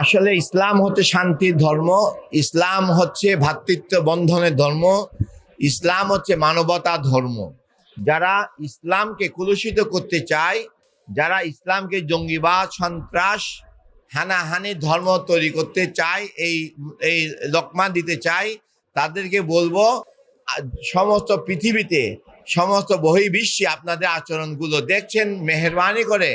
আসলে ইসলাম হচ্ছে শান্তির ধর্ম, ইসলাম হচ্ছে ভ্রাতৃত্ব বন্ধনের ধর্ম, ইসলাম হচ্ছে মানবতা ধর্ম। যারা ইসলামকে কুলুষিত করতে চায়, যারা ইসলামকে জঙ্গিবাদ, সন্ত্রাস, হানাহানি ধর্ম তৈরি করতে চায়, এই এই লকমা দিতে চায়, তাদেরকে বলব সমস্ত পৃথিবীতে সমস্ত বহির্বিশ্বে আপনাদের আচরণগুলো দেখছেন, মেহরবানি করে,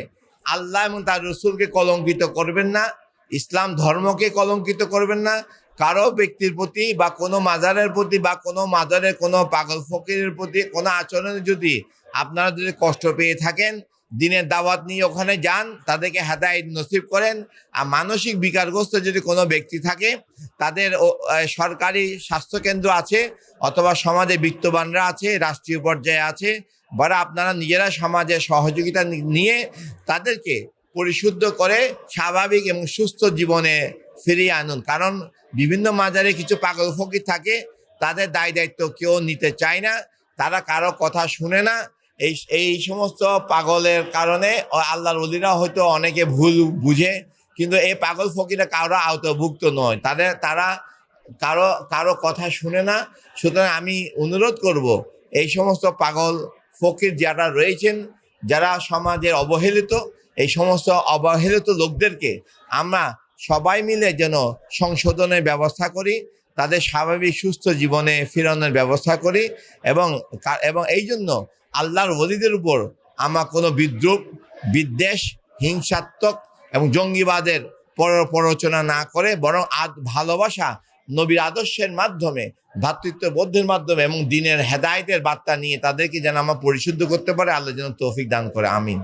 আল্লাহ এবং তার রসুলকে কলঙ্কিত করবেন না। ইসলাম ধর্মকে কলঙ্কিত করবেন না। কারও ব্যক্তির প্রতি বা কোনো মাজারের প্রতি বা কোনো মাজারের কোনো পাগল ফকিরের প্রতি কোনো আচরণে যদি আপনারা যদি কষ্ট পেয়ে থাকেন, দিনের দাওয়াত নিয়ে ওখানে যান, তাদেরকে হেদায়ত নসিব করেন আর মানসিক বিকারগ্রস্ত যদি কোনো ব্যক্তি থাকে, তাদের সরকারি স্বাস্থ্যকেন্দ্র আছে অথবা সমাজে বিত্তবানরা আছে, রাষ্ট্রীয় পর্যায়ে আছে বড় আপনারা নিজেরা সমাজে সহযোগিতা নিয়ে তাদেরকে পরিশুদ্ধ করে স্বাভাবিক এবং সুস্থ জীবনে ফিরিয়ে আনুন। কারণ বিভিন্ন মাজারে কিছু পাগল ফকির থাকে, তাদের দায় দায়িত্ব কেউ নিতে চায় না, তারা কারও কথা শুনে না। এই এই সমস্ত পাগলের কারণে আল্লাহর অলিরা হয়তো অনেকে ভুল বুঝে, কিন্তু এই পাগল ফকিরা কারও আওতভুক্ত নয়। তাদের, তারা কারও কারও কথা শুনে না। সুতরাং আমি অনুরোধ করব, এই সমস্ত পাগল ফকির যারা রয়েছেন, যারা সমাজের অবহেলিত এই সমস্ত অবহেলিত লোকদেরকে আমরা সবাই মিলে যেন সংশোধনের ব্যবস্থা করি, তাদের স্বাভাবিক সুস্থ জীবনে ফেরানোর ব্যবস্থা করি এবং এবং এই জন্য আল্লাহর ওলিদের উপর আমার কোনো বিদ্রুপ, বিদ্বেষ, হিংসাত্মক এবং জঙ্গিবাদের পর, প্ররোচনা না করে বরং আদ, ভালোবাসা নবীর আদর্শের মাধ্যমে, ভ্রাতৃত্ববোধের মাধ্যমে এবং দিনের হেদায়েতের বার্তা নিয়ে তাদেরকে যেন আমরা পরিশুদ্ধ করতে পারে, আল্লাহ যেন তৌফিক দান করে, আমিন।